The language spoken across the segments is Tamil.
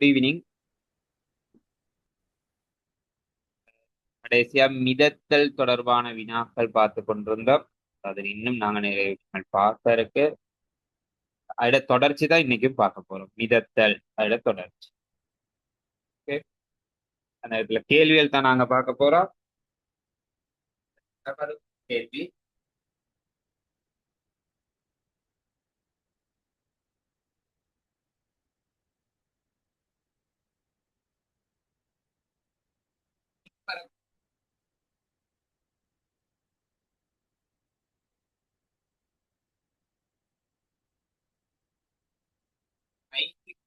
குட் ஈவினிங் கடைசியா மிதத்தல் தொடர்பான வினாக்கள் பார்த்து கொண்டிருந்தோம். அதில் இன்னும் நாங்க நிறைய விஷயங்கள் பார்க்க இருக்கு. அதோட தொடர்ச்சி தான் இன்னைக்கும் பார்க்க போறோம். மிதத்தல் அதோட தொடர்ச்சி. ஓகே அந்த இடத்துல கேள்விகள் தான் நாங்க பார்க்க போறோம். கேள்வி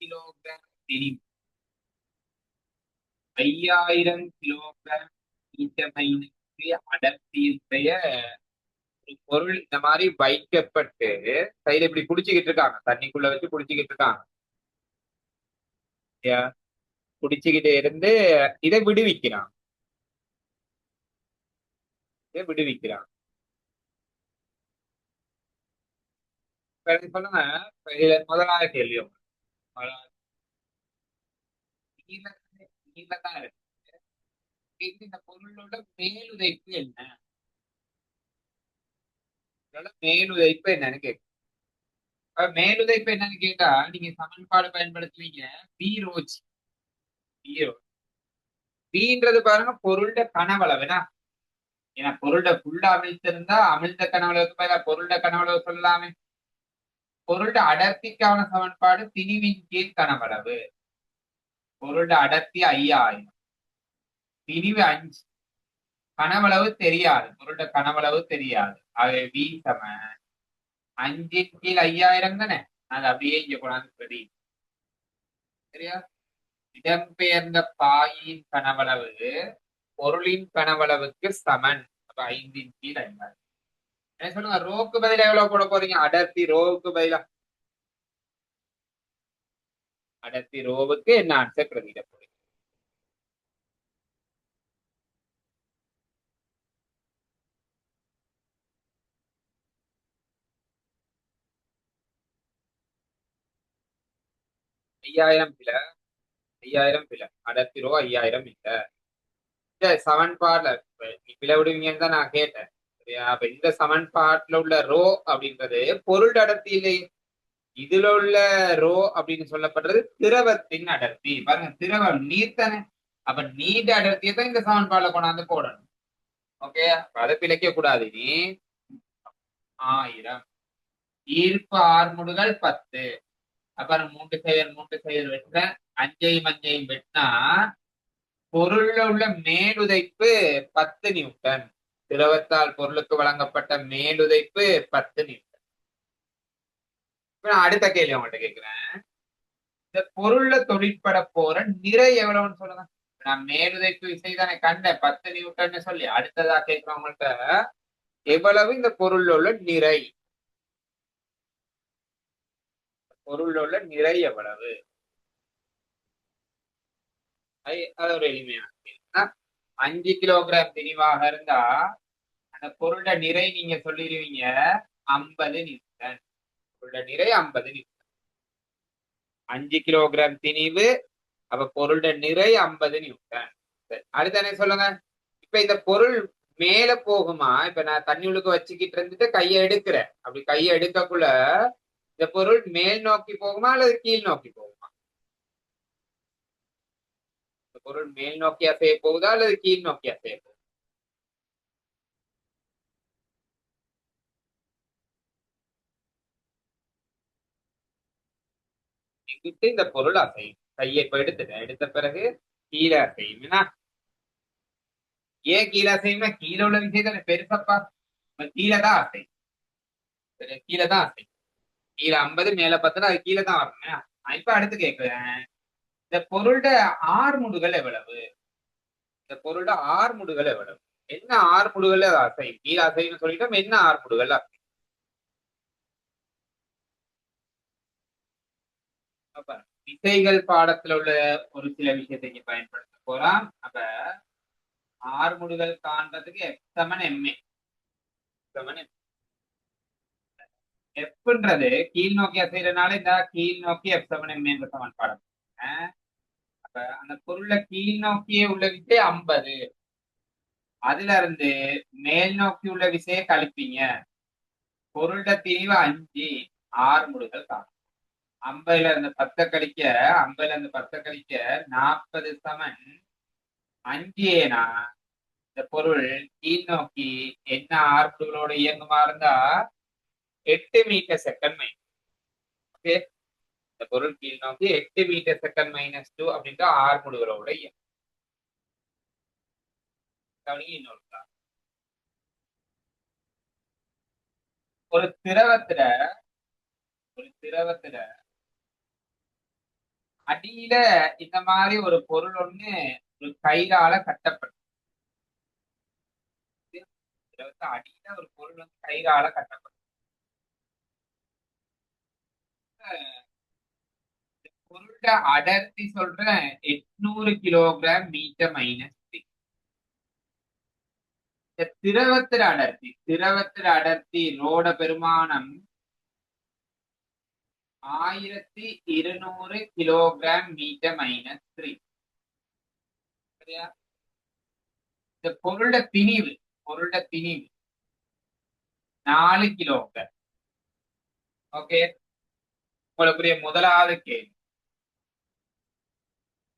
கிலோகிராம் திணிவு ஐயாயிரம் கிலோகிராம் ஈட்டமைனுக்கு அடர்த்தியுடைய ஒரு பொருள் இந்த மாதிரி வைக்கப்பட்டு கையில இப்படி குடிச்சுக்கிட்டு இருக்காங்க. தண்ணிக்குள்ள வச்சு குடிச்சுக்கிட்டு இருக்காங்க. குடிச்சுக்கிட்டு இருந்து இதை விடுவிக்கிறான். இதை விடுவிக்கிறான். சொல்லுங்க. முதலாவது கேள்வி நீலதான் இருக்கு இந்த பொருளோட மேலுதைப்பு என்ன மேலுதைப்பு என்னன்னு கேட்கும் மேலுதைப்பு என்னன்னு கேட்டா நீங்க சமன்பாடு பயன்படுத்துவீங்க. பி ரோஜ் ரோஜ் பீன்றது பாருங்க பொருள்ட கனவளவுனா ஏன்னா பொருள்ட ஃபுல்லா அமிழ்த்திருந்தா அமிழ்ந்த கனவளவுக்கு பதிலா பொருள்ட கனவளவு சொல்லலாமே பொருள் அடர்த்திக்கான சமன்பாடு திணிவின் கீழ் கனவளவு பொருள் அடர்த்தி ஐயாயிரம். திணிவு அஞ்சு. கனவளவு தெரியாது. பொருள கனவளவு தெரியாது. அவை வி சம. அஞ்சின் கீழ் ஐயாயிரம் தானே? அது அப்படியே இங்க கொண்டாந்து பிரதி. சரியா? இடம்பெயர்ந்த பாயின் கனவளவு பொருளின் கனவளவுக்கு சமன். அப்ப ஐந்தின் கீழ் ஐயாயிரம் சொல்லுங்க. ரோக்கு பதிலா எவ்வளவு போட போறீங்க? அடர்த்தி ரோவுக்கு பதிலா? அடர்த்தி ரோவுக்கு என்ன ஆன்சர் பிரதியிட போறீங்க? ஐயாயிரம் பில ஐயாயிரம் பில அடர்த்தி ரோ ஐயாயிரம் இல்ல. செவன் சமன்பாடுல நீ பில விடுவீங்கன்னு தான் நான் கேட்டேன். சரியா? அப்ப இந்த சமன்பாட்டுல உள்ள ரோ அப்படின்றது பொருள் அடர்த்தியிலே இதுல உள்ள ரோ அப்படின்னு சொல்லப்படுறது திரவத்தின் அடர்த்தி. பாருங்க திரவம் நீர் தானே. அப்ப நீட் அடர்த்தியை தான் இந்த சமன்பாடுல கொண்டாந்து போடணும். ஓகே அதை பிழைக்க கூடாது நீ ஆயிரம். ஈர்ப்பு ஆறுமுடுகள் பத்து. அப்புறம் மூன்று செயல் மூன்று செயல் வெட்ட அஞ்சையும் அஞ்சையும் வெட்டினா பொருள்ல உள்ள மேலுதைப்பு பத்து நியூட்டன். திரவத்தால் பொருளுக்கு வழங்கப்பட்ட மேலுதைப்பு பத்து நியூட்டன் அடுத்த கேள்வி அவங்கள்ட்ட கேட்கிறேன் இந்த பொருள்ல தொழிற்பட போற நிறை எவ்வளவுன்னு சொல்லுங்க. நான் மேலுதைப்பு விசை தானே கண்டேன் பத்து நியூட்டன்னு சொல்லி. அடுத்ததா கேட்கிறவங்கள்ட்ட எவ்வளவு இந்த பொருள் உள்ள நிறை? பொருள் உள்ள நிறை எவ்வளவு? அது ஒரு எளிமையான அஞ்சு கிலோகிராம் திணிவாக இருந்தா அந்த பொருளோட நிறை நீங்க சொல்லிடுவீங்க ஐம்பது நியூட்டன் பொருளோட நிறை ஐம்பது நியூட்டன் அஞ்சு கிலோகிராம் திணிவு அப்ப பொருளோட நிறை ஐம்பது நியூட்டன் அடுத்து என்ன சொல்லுங்க? இப்ப இந்த பொருள் மேல போகுமா? இப்ப நான் தண்ணி உள்ளுக்கு வச்சுக்கிட்டு இருந்துட்டு கையை எடுக்கிறேன். அப்படி கையை எடுக்கக்குள்ள இந்த பொருள் மேல் நோக்கி போகுமா அல்லது கீழ் நோக்கி போகுமா? இந்த பொருள் மேல் நோக்கியா செய்ய போகுதா அல்லது கீழ் நோக்கியா செய்ய போகுதா இங்கிட்டு இந்த பொருள் அசையும். கையை இப்ப எடுத்துட்டேன் எடுத்த பிறகு கீழே அசையும். ஏன் கீழே அசையும்னா கீழே உள்ள விஷயத்த பெருசப்பா கீழே தான் அசையும். கீழே தான் அசையும். கீழே ஐம்பது மேல பத்துனா அது கீழே தான் வரணும் இப்ப அடுத்து கேட்கிறேன். இந்த பொருளோட ஆறுமுடுகள் எவ்வளவு? இந்த பொருளோட ஆறுமுடுகள் எவ்வளவு? என்ன ஆறுமுடுகள் அது அசையும்? கீழே அசைன்னு சொல்லிட்டோம். என்ன ஆறுமுடுகள் அசையும் அப்ப விசைகள் பாடத்துல உள்ள ஒரு சில விஷயத்தை இங்க பயன்படுத்த போறான். அப்ப ஆறுமுடுகள் காண்றதுக்கு எஃப் சமன் எம்ஏ சமன் எஃப்ன்றது கீழ் நோக்கி அசைறனால இந்த கீழ் நோக்கி எஃப் சமன் எம்ஏ என்ற சமன்பாடம் அப்ப அந்த பொருள்ல கீழ் நோக்கியே உள்ள விசை ஐம்பது. அதுல இருந்து மேல் நோக்கி உள்ள விசையை கழிப்பீங்க. பொருளோட திரிவு அஞ்சு. ஆறு முடுகள் காணும். ஐம்பதுல இருந்து பத்தை கழிக்க ஐம்பதுல இருந்து பத்தை கழிக்க நாற்பது சமன். அஞ்சு ஏனா இந்த பொருள் கீழ் நோக்கி என்ன ஆர்முடுகளோட இயங்குமா இருந்தா எட்டு மீட்டர் செகண்ட் மைனஸ் ஓகே இந்த பொருள் கீழ் நோக்கி எட்டு மீட்டர் செகண்ட் மைனஸ் டூ அப்படின்ற ஆர்முடுகளோட இயங்கும். இன்னொரு ஒரு திரவத்துல ஒரு திரவத்துல அடியில இந்த மாதிரி ஒரு பொருள் ஒண்ணு ஒரு கயிறால கட்டப்படும். அடியில ஒரு பொருள் வந்து கயிறால கட்டப்படும். பொருளோட அடர்த்தி சொல்றேன் எட்நூறு கிலோகிராம் மீட்டர் மைனஸ் இந்த திரவத்திர அடர்த்தி திரவத்திர அடர்த்தி ரோட பெருமானம் ஆயிரத்தி இருநூறு கிலோகிராம் மீட்டர் மைனஸ் த்ரீ சரியா இந்த பொருளோட திணிவு பொருளோட திணிவு நாலு கிலோகிராம் ஓகே உங்களுக்குரிய முதலாவது கேள்வி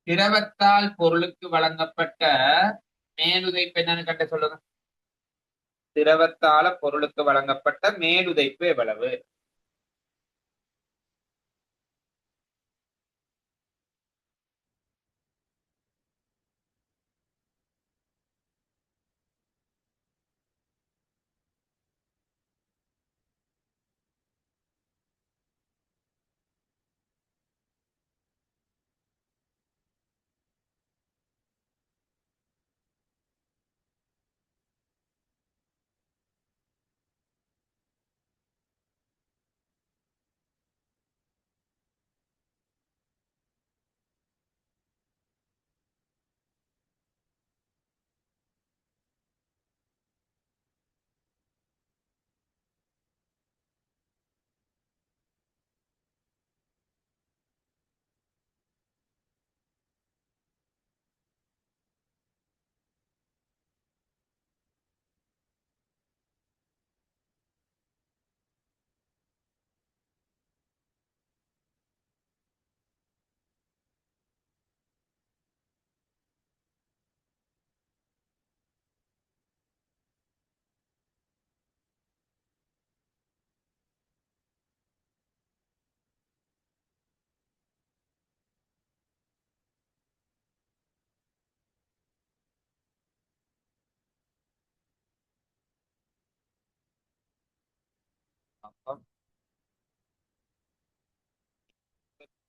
திரவத்தால் பொருளுக்கு வழங்கப்பட்ட மேலுதைப்பு என்னன்னு கட்ட சொல்லுங்க திரவத்தால பொருளுக்கு வழங்கப்பட்ட மேலுதைப்பு எவ்வளவு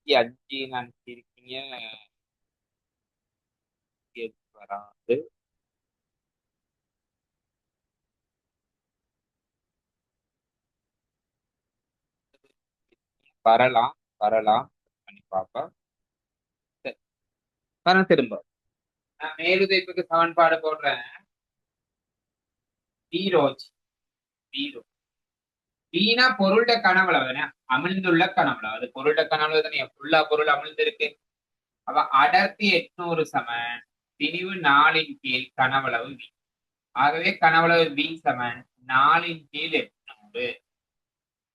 அஞ்சு நினைச்சிருக்கீங்க இருக்கீங்க. வராது. வரலாம் வரலாம். பண்ணி பார்ப்போம் வர திரும்ப. நான் மேலுதைப்புக்கு சமன்பாடு போடுறேன். ஜீரோஜ் ஜீரோ வீணா பொருள்ட கனவுளவு தானே அமிழ்ந்துள்ள கனவுளவு அது பொருள்ட கனவுளவு தானே? ஃபுல்லா பொருள் அமிழ்ந்திருக்கு. அவ அடர்த்தி எட்நூறு சமன் திணிவு நாலின் கீழ் கனவளவு வி. ஆகவே கனவளவு வி சமன் நாலின் கீழ் எட்நூறு.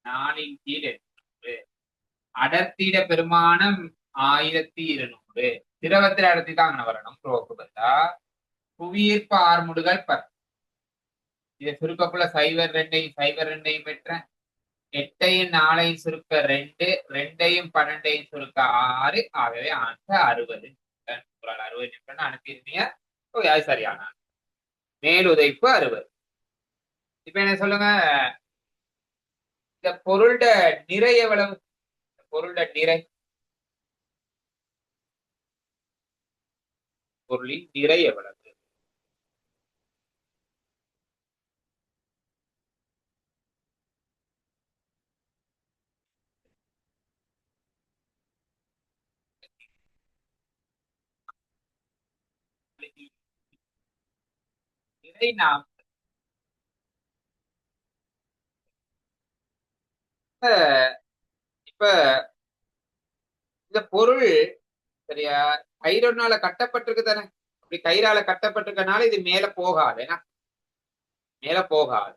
நாலின் கீழ் எட்நூறு. அடர்த்தியிட பெருமானம் ஆயிரத்தி இருநூறு. திரவத்திர அடர்த்தி தான் அங்கே வரணும். ப்ரோக்கு பார்த்தா புவியீர்ப்பு ஆர்முடுகள் பத்து இதை சுருக்கப்புல சைவர் ரெண்டையும் சைவர் ரெண்டையும் பெற்றேன். எட்டையும் நாளையும் சுருக்க ரெண்டு ரெண்டையும் பன்னெண்டையும் சுருக்க ஆறு. ஆகவே ஆன்சர் அறுபது. ஒரு அறுபது நிமிடம்னு அனுப்பியிருந்தீங்க? ஓகே அது சரியான மேலுதைப்பு அறுபது. இப்ப என்ன சொல்லுங்க? இந்த பொருளோட நிறை எவ்வளவு? இந்த பொருளோட நிறை. பொருளின் நிறை எவ்வளவு நிறை நாம் இப்ப இந்த பொருள் சரியா கயிறுனால கட்டப்பட்டிருக்கு தானே? அப்படி கயிறால கட்டப்பட்டிருக்கனால இது மேல போகாது. ஏன்னா மேல போகாது.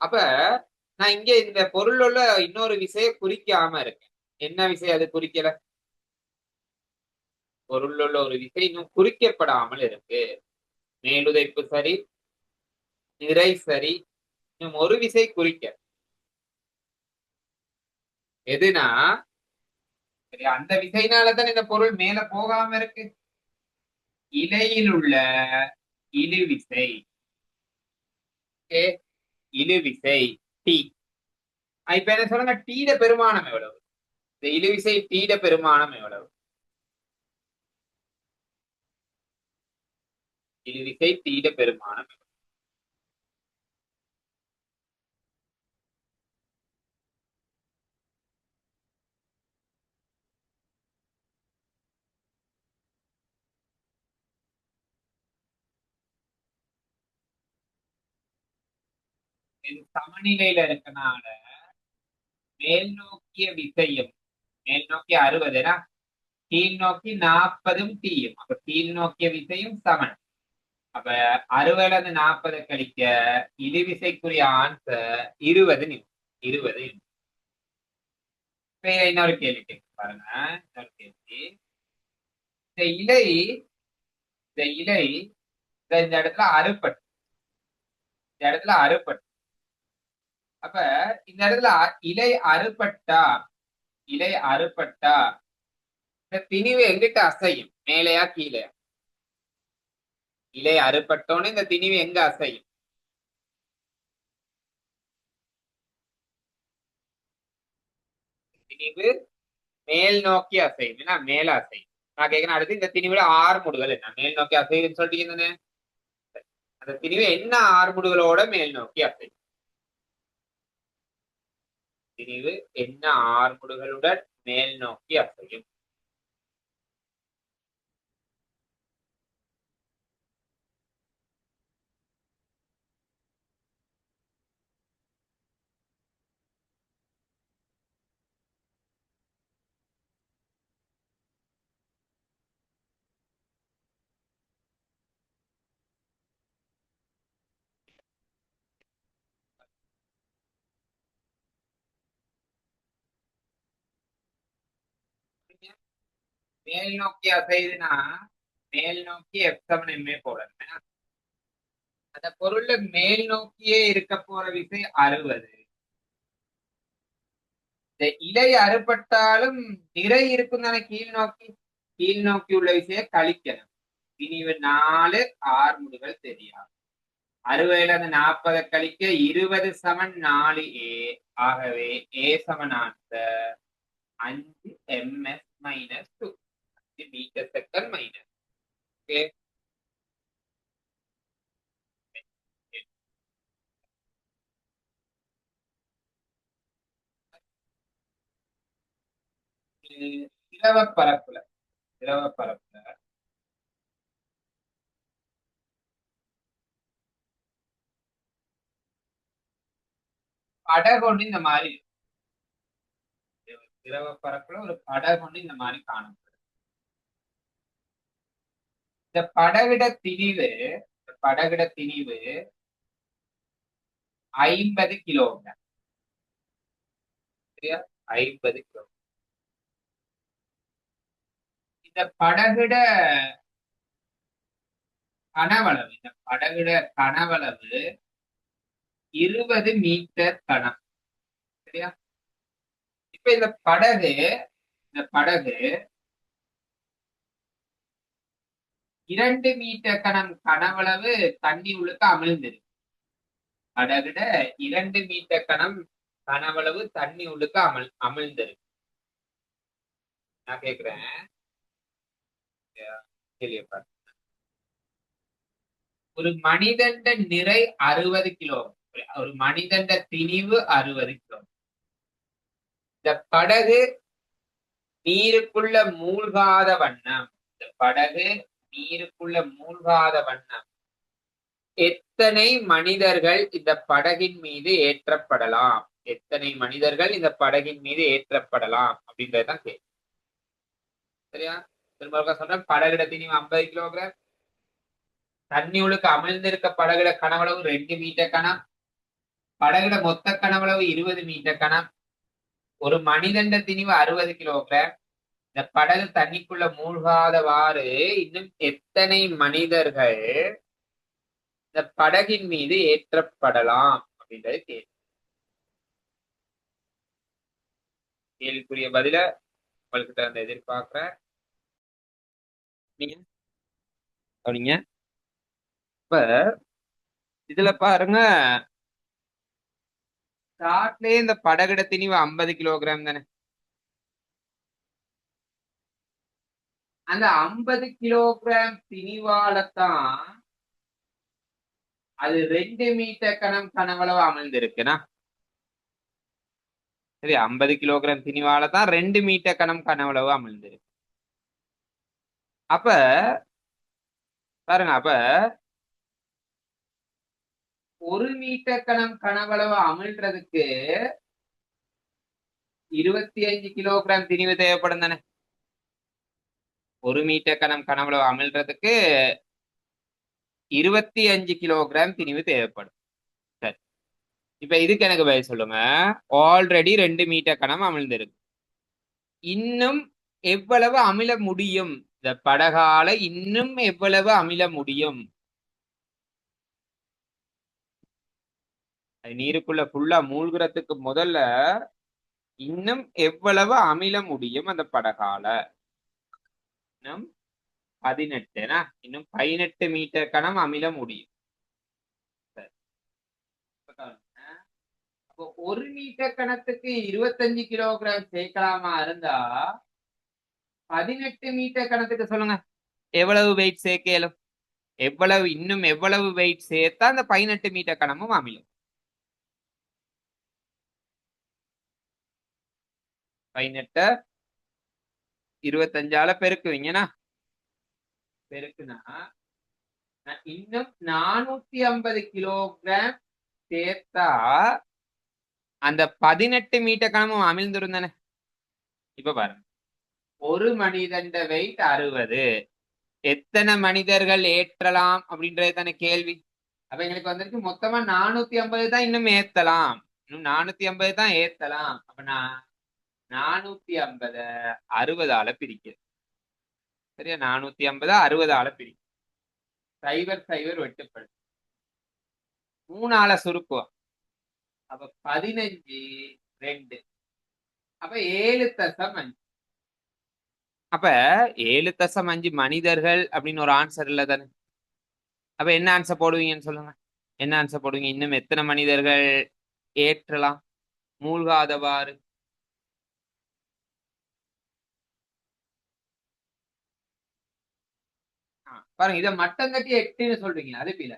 அப்ப நான் இங்க இந்த பொருள் உள்ள இன்னொரு விசைய குறிக்காம இருக்கேன். என்ன விசை அது குறிக்கல? பொருள் உள்ள ஒரு விசை இன்னும் குறிக்கப்படாமல் இருக்கு. மேலுதைப்பு சரி நிறை சரி இன்னும் ஒரு விசை குறிக்க. எதுனா? சரி அந்த விசைனாலதான் இந்த பொருள் மேல போகாம இருக்கு. இலையில் உள்ள இழுவிசை இழுவிசை டி இப்ப என்ன சொல்லுங்க? டீட பெருமானம் எவ்வளவு? இந்த இழுவிசை டீட பெருமானம் எவ்வளவு? இழுவிசை தீர பெருமானம். சமநிலையில இருக்கனால மேல் நோக்கிய விசையும் மேல் நோக்கி அறுபதுனா கீழ் நோக்கி நாற்பதும் டீயும் அப்ப கீழ் நோக்கிய விசையும் சமன். அப்ப அறுபதுல நாற்பதை கழிக்க இரு விசைக்குரிய ஆன்சர் இருபது நிமிடம். இருபது இப்ப இன்னொரு கேள்வி கேட்க பாருங்க. இன்னொரு கேள்வி. இந்த இலை இந்த இலை இந்த இடத்துல அறுபட்டு இந்த இடத்துல அறுபட்டு. அப்ப இந்த இடத்துல அ- இலை அறுபட்டா இலை அறுபட்டா இந்த திணிவு எங்கிட்ட அசையும். மேலையா கீழே இலை அறுபட்டோன்னு இந்த திணிவு எங்க அசையும்? திணிவு மேல் நோக்கி அசையும். என்ன? மேல அசையும். நான் கேட்கிறேன் அடுத்து இந்த திணிவுல ஆறுமுடுகள் என்ன? மேல் நோக்கி அசையுதுன்னு சொல்லிட்டு அந்த திணிவு என்ன ஆறுமுடுகளோட மேல் நோக்கி அசையும்? திணிவு என்ன ஆறுமுடுகளுடன் மேல் நோக்கி அசையும்? மேல் நோக்கி அசையுதுன்னா மேல் நோக்கி எஃப் செவன் எம்ஏ போடணும் அந்த பொருள்ல மேல் நோக்கியே இருக்க போற விசை அறுபது. இந்த இலை அறுபட்டாலும் நிறை இருக்கும் தானே கீழ் நோக்கி? கீழ் நோக்கி உள்ள விசையை கழிக்கணும். இனிவு நாலு ஆறுமுடுகள் தெரியாது. அறுபதுல அந்த நாற்பதை கழிக்க இருபது சமன் நாலு ஏ. ஆகவே ஏ சமன் ஆன்சர். அஞ்சு எம்எஸ் மைனஸ் டூ அஞ்சு மீட்டர் செகண்ட் மைனஸ் ஓகே திரவ பரப்புல திரவ பரப்புல படகொண்டு இந்த மாதிரி இருக்கும். திரவ பரப்புல ஒரு படகொண்டு இந்த மாதிரி காணப்படும் இந்த படகிட திணிவு இந்த படகிட திணிவு ஐம்பது கிலோமீட்டர். சரியா? ஐம்பது கிலோ இந்த படகிட கனவளவு இந்த படகிட கனவளவு இருபது மீட்டர் கணம். சரியா? இப்ப இந்த படகு இந்த படகு இரண்டு மீட்டர் கணம் கனவளவு தண்ணி உள்ளுக்கு அமிழ்ந்திருக்கு படகுட இரண்டு மீட்டர் கணம் கனவளவு தண்ணி உழுக்க அமிழ் அமிழ்ந்திருக்கு நான் கேக்குறேன். ஒரு மனிதண்ட நிறை அறுபது கிலோ ஒரு மனிதண்ட திணிவு அறுபது கிலோ. இந்த படகு நீருக்குள்ள மூழ்காத வண்ணம். இந்த படகு நீருக்குள்ள மூழ்காத வண்ணம். எத்தனை மனிதர்கள் இந்த படகின் மீது ஏற்றப்படலாம்? எத்தனை மனிதர்கள் இந்த படகின் மீது ஏற்றப்படலாம்? அப்படின்றதுதான் கேள்வி. சரியா? திரும்ப சொல்றேன் படகுட திணிவு ஐம்பது கிலோகிராம்? தண்ணி உழுக்கு அமிழ்ந்திருக்க படகுட கனவளவு ரெண்டு மீட்டர் கணம். படகுட மொத்த கனவளவு இருபது மீட்டர் கணம். ஒரு மனிதண்ட திணிவு அறுபது கிலோகிராம். இந்த படகு தண்ணிக்குள்ள மூழ்காதவாறு இன்னும் எத்தனை மனிதர்கள் இந்த படகின் மீது ஏற்றப்படலாம் அப்படின்றது கேள்வி. கேள்விக்குரிய பதில உங்களுக்கு தகுந்த எதிர்பார்க்கிறேன். நீங்க? இப்ப இதுல பாருங்க. ஸ்டார்ட்லயே இந்த படகிட திணிவு ஐம்பது கிலோகிராம் தானே? அந்த ஐம்பது கிலோகிராம் திணிவாலத்தான் அது ரெண்டு மீட்டர் கணம் கனவளவு அமிழ்ந்திருக்குனா சரி ஐம்பது கிலோகிராம் திணிவாலத்தான் ரெண்டு மீட்டர் கணம் கனவளவு அமிழ்ந்திருக்கு அப்ப பாருங்க அப்ப ஒரு மீட்டர் கணம் கனவளவு அமிழ்றதுக்கு இருபத்தி அஞ்சு கிலோகிராம் திணிவு தேவைப்படும் தானே ஒரு மீட்டர் கணம் கனவளவு அமிழ்றதுக்கு இருபத்தி அஞ்சு கிலோகிராம் திணிவு தேவைப்படும். சரி. இப்ப இதுக்கு எனக்கு பதில் சொல்லுங்க. ஆல்ரெடி ரெண்டு மீட்டர் கணம் அமிழ்ந்திருக்கு. இன்னும் எவ்வளவு அமில முடியும்? இந்த படகால இன்னும் எவ்வளவு அமில முடியும்? அது நீருக்குள்ள ஃபுல்லா மூழ்கிறதுக்கு முதல்ல இன்னும் எவ்வளவு அமில முடியும் அந்த படகால? இன்னும் பதினெட்டுனா இன்னும் பதினெட்டு மீட்டர் கணம் அமில முடியும். அப்போ ஒரு மீட்டர் கணத்துக்கு இருபத்தஞ்சு கிலோகிராம் சேர்க்கலாமா இருந்தா பதினெட்டு மீட்டர் கணத்துக்கு சொல்லுங்க. எவ்வளவு வெயிட் சேர்க்கலும்? எவ்வளவு இன்னும் எவ்வளவு வெயிட் சேர்த்தா அந்த பதினெட்டு மீட்டர் கணமும் அமிலும். பதினெட்டு இருபத்தஞ்சால பெருக்குவீங்கண்ணா. பெருக்குனா இன்னும் நானூத்தி ஐம்பது கிலோகிராம் சேர்த்தா அந்த பதினெட்டு மீட்டர் கணமும் அமிழ்ந்திருந்தானே இப்ப பாருங்க. ஒரு மனிதண்ட வெயிட் அறுபது. எத்தனை மனிதர்கள் ஏற்றலாம் அப்படின்றது தானே கேள்வி. அப்ப எங்களுக்கு வந்திருக்கு மொத்தமா நானூத்தி ஐம்பது தான் இன்னும் ஏத்தலாம். இன்னும் நானூத்தி ஐம்பது தான் ஏத்தலாம். அப்ப நான் நானூத்தி ஐம்பத அறுபதால பிரிக்கிறது சரியா? நானூத்தி ஐம்பது அறுபதால பிரிக்கும் சைபர் சைபர் வெட்டுப்படும் மூணால சுருக்குவோம். அப்ப பதினஞ்சு ரெண்டு. அப்ப ஏழு தசம் அஞ்சு. அப்ப ஏழு தசம் அஞ்சு மனிதர்கள் அப்படின்னு ஒரு ஆன்சர் இல்லை தானே? அப்ப என்ன ஆன்சர் போடுவீங்கன்னு சொல்லுங்க. என்ன ஆன்சர் போடுவீங்க? இன்னும் எத்தனை மனிதர்கள் ஏற்றலாம்? மூழ்காதவாறு. பாருங்க இத மட்டம் கட்டி எட்டுன்னு சொல்றீங்க அது இல்ல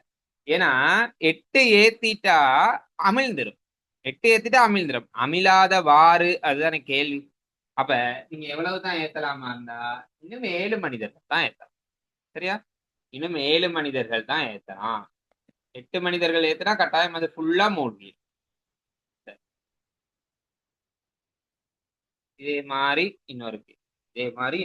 ஏன்னா எட்டு ஏத்திட்டா அமிழ்ந்துரும். எட்டு ஏத்திட்டா அமிழ்ந்துரும். அமிழாதவாறு அதுதானே கேள்வி. அப்ப நீங்க எவ்வளவுதான் ஏத்தலாமா இருந்தா இன்னும் ஏழு மனிதர்கள் தான் ஏத்தலாம். சரியா? இன்னும் ஏழு மனிதர்கள் தான் ஏத்தலாம். எட்டு மனிதர்கள் ஏத்துனா கட்டாயம் அது ஃபுல்லா மூழ்கி இதே மாதிரி இன்னொரு இதே மாதிரி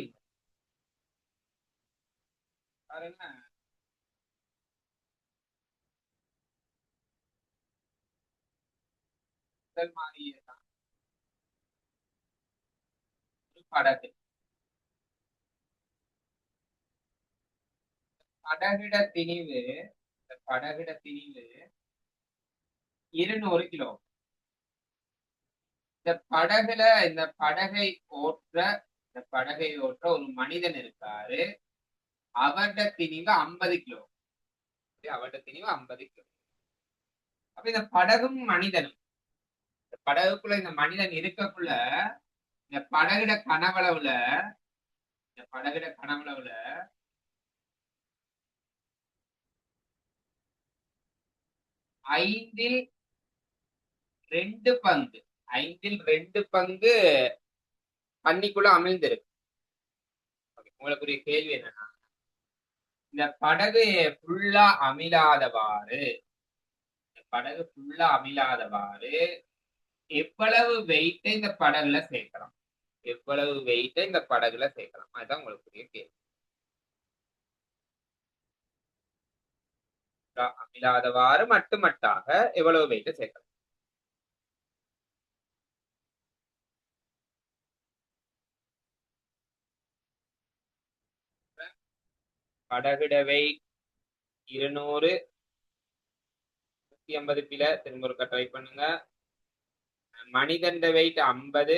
முதல் மாதிரியே தான் படகு. படகிட திணிவு இந்த படகிட திணிவு இருநூறு கிலோ. இந்த படகுல இந்த படகை ஓட்டுற இந்த படகை ஓட்டுற ஒரு மனிதன் இருக்காரு. அவர்ட திணிவு ஐம்பது கிலோ. அவர்ட திணிவு ஐம்பது கிலோ. அப்ப இந்த படகும் மனிதனும் இந்த படகுக்குள்ள இந்த மனிதன் இருக்கக்குள்ள இந்த படகுட கனவளவுல இந்த படகுட கனவளவுல ஐந்தில் ரெண்டு பங்கு ஐந்தில் ரெண்டு பங்கு பண்ணிக்குள்ள அமிழ்ந்திருக்கு. உங்களுக்குரிய கேள்வி என்னன்னா இந்த படகு ஃபுல்லா அமிலாதவாறு. இந்த படகு ஃபுல்லா அமிலாதவாறு. எவ்வளவு வெயிட்டை இந்த படகுல சேர்க்கலாம். எவ்வளவு வெயிட்ட இந்த படகுல சேர்க்கலாம். அதுதான் உங்களுக்கு கேள்வி. அமிலாதவாறு மட்டுமட்டாக எவ்வளவு வெயிட்ட சேர்க்கலாம். படகுடவை வெயிட் இருநூறு. நூத்தி ஐம்பது பில திரும்ப ஒரு ட்ரை பண்ணுங்க. மனிதன்ட வெயிட் ஐம்பது.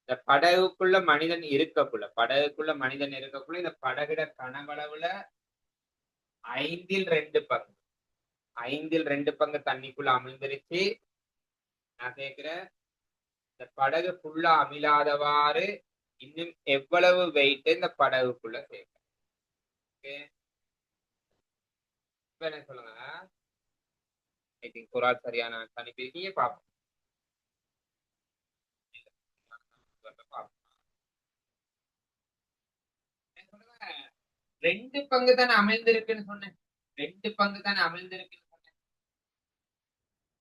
இந்த படகுக்குள்ள மனிதன் இருக்கக்குள்ள படகுக்குள்ள மனிதன் இருக்கக்குள்ள இந்த படகுட கனவளவுல ஐந்தில் ரெண்டு பங்கு. ஐந்தில் ரெண்டு பங்கு தண்ணிக்குள்ள அமிழ்ந்துருச்சு. நான் கேக்குறேன். இந்த படகு ஃபுல்லா அமிழாதவாறு இன்னும் எவ்வளவு வெயிட் இந்த படகுக்குள்ள சேர்க்க? என்ன சொல்லுங்க? ஐ திங்க் குரால் சரியான அனுப்பியிருக்கீங்க பார்ப்போம் ரெண்டு பங்கு தானே அமிழ்ந்திருக்குன்னு சொன்னேன். ரெண்டு பங்கு தானே அமிழ்ந்திருக்குன்னு சொன்னேன்.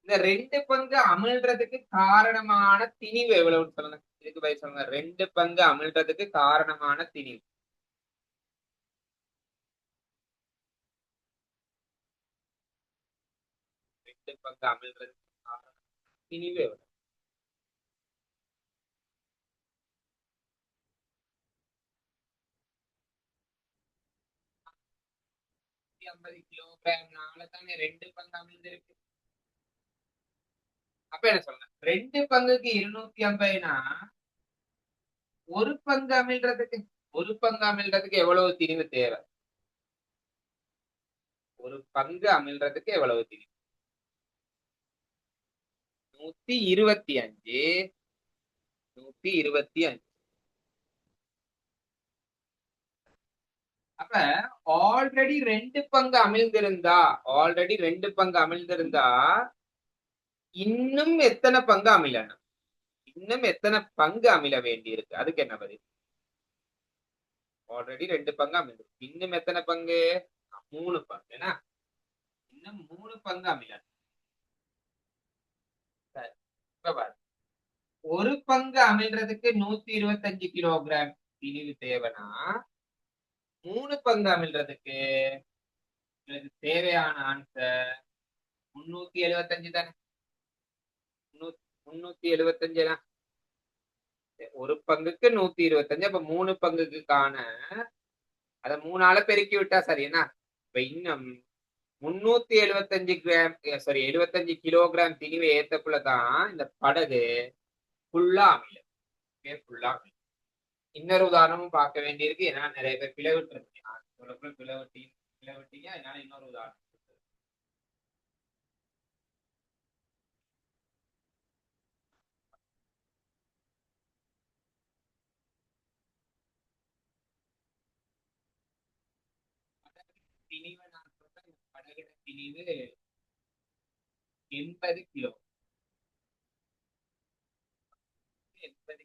இந்த ரெண்டு பங்கு அமிழ்றதுக்கு காரணமான திணிவு எவ்வளவுன்னு சொல்லுங்க. இதுக்கு பதில் சொல்லுங்க. ரெண்டு பங்கு அமிழ்றதுக்கு காரணமான திணிவு. பங்கு அமிழ்றதுக்கு காரணம் ஐம்பது கிலோகிராம்னால தானே ரெண்டு பங்கு அமிழ்ந்திருக்கு அப்ப என்ன சொல்லுங்க ரெண்டு பங்குக்கு இருநூத்தி ஐம்பதுனா ஒரு பங்கு அமிழ்றதுக்கு ஒரு பங்கு அமிழ்றதுக்கு எவ்வளவு திணிவு தேவை ஒரு பங்கு அமிழ்றதுக்கு எவ்வளவு திணிவு நூத்தி இருபத்தி அஞ்சு. நூத்தி இருபத்தி அஞ்சு. அப்ப ஆல்ரெடி ரெண்டு பங்கு அமிழ்ந்திருந்தா ஆல்ரெடி ரெண்டு பங்கு அமிழ்ந்திருந்தா இன்னும் எத்தனை பங்கு அமிழணும்? இன்னும் எத்தனை பங்கு அமிழ வேண்டி இருக்கு அதுக்கு என்ன பதில்? ஆல்ரெடி ரெண்டு பங்கு அமிழ்ந்து. இன்னும் எத்தனை பங்கு? மூணு பங்கு என்ன இன்னும் மூணு பங்கு அமிழணும். ஒரு பங்கு அமிழ்றதுக்கு நூத்தி இருபத்தஞ்சு கிலோகிராம் திணிவு தேவைனா மூணு பங்கு அமிழ்றதுக்கு எனக்கு தேவையான ஆன்சர் முன்னூத்தி எழுபத்தஞ்சு தானே? முன்னூத்தி எழுபத்தஞ்சுனா ஒரு பங்குக்கு நூத்தி இருபத்தஞ்சு அப்ப மூணு பங்குக்கான அத மூணால பெருக்கி விட்டா சரியா இப்ப இன்னும் முன்னூத்தி எழுபத்தஞ்சு கிராம் சாரி எழுபத்தஞ்சு கிலோகிராம் திணிவை ஏத்தக்குள்ளதான் இந்த படகு ஃபுல்லா அமிலம் ஃபுல்லா இன்னொரு உதாரணமும் பார்க்க வேண்டியிருக்கு. ஏன்னா நிறைய பேர் பிளவிட்டு இருக்கீங்க பிளவட்டி பிளவட்டிங்க அதனால இன்னொரு உதாரணம் திணிவை நான் மீது எண்பது கிலோ. எண்பது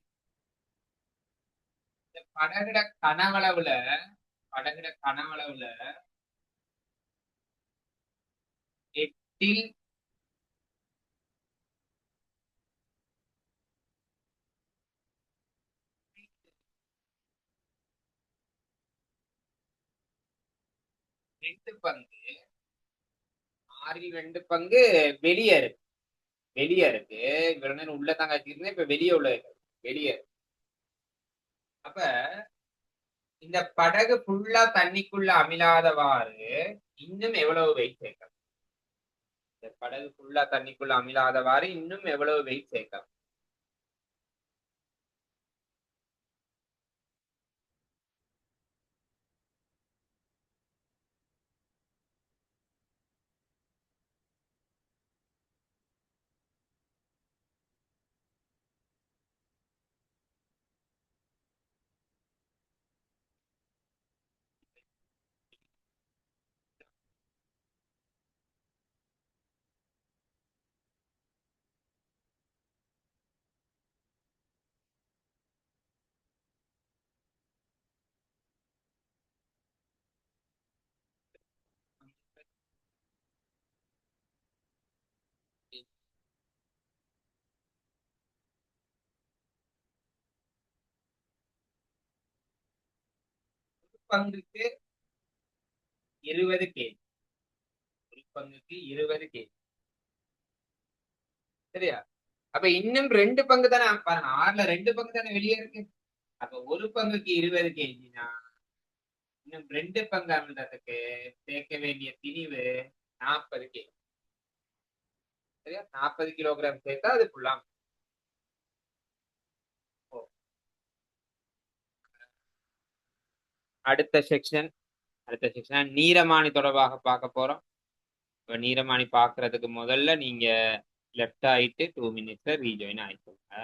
இந்த படகுட கனவளவுல படகுட கனவளவுல எட்டில் ரெண்டு பங்கு ஆறில் ரெண்டு பங்கு வெளியே இருக்கு. வெளியே இருக்கு. இவ்வளவு நேரம் உள்ள தாங்க வச்சிருந்தேன் இப்ப வெளியே உள்ள வெளியே இருக்கு. அப்ப இந்த படகு ஃபுல்லா தண்ணிக்குள்ள அமிலாதவாறு இன்னும் எவ்வளவு வெயிட் சேர்க்கலாம்? இந்த படகு ஃபுல்லா தண்ணிக்குள்ள அமிலாதவாறு இன்னும் எவ்வளவு வெயிட் சேர்க்கலாம்? பங்குக்கு இருபது கேஜி ஒரு பங்குக்கு இருபது கேஜி சரியா? அப்ப இன்னும் ரெண்டு பங்கு தானே பாருங்க ஆறுல ரெண்டு பங்கு தானே வெளியே இருக்கு. அப்ப ஒரு பங்குக்கு இருபது கேஜினா இன்னும் ரெண்டு பங்கு அமிர்தத்துக்கு சேர்க்க வேண்டிய திணிவு நாற்பது கேஜி சரியா? நாற்பது கிலோகிராம் சேர்த்தா அது ஃபுல்லா அடுத்த செக்ஷன் அடுத்த செக்ஷன் நீரமானி தொடர்பாக பார்க்க போறோம். இப்போ நீரமானி பார்க்குறதுக்கு முதல்ல நீங்க லெஃப்ட் ஆயிட்டு டூ மினிட்ஸ்ல ரீஜாயின் ஆகிக்கோங்க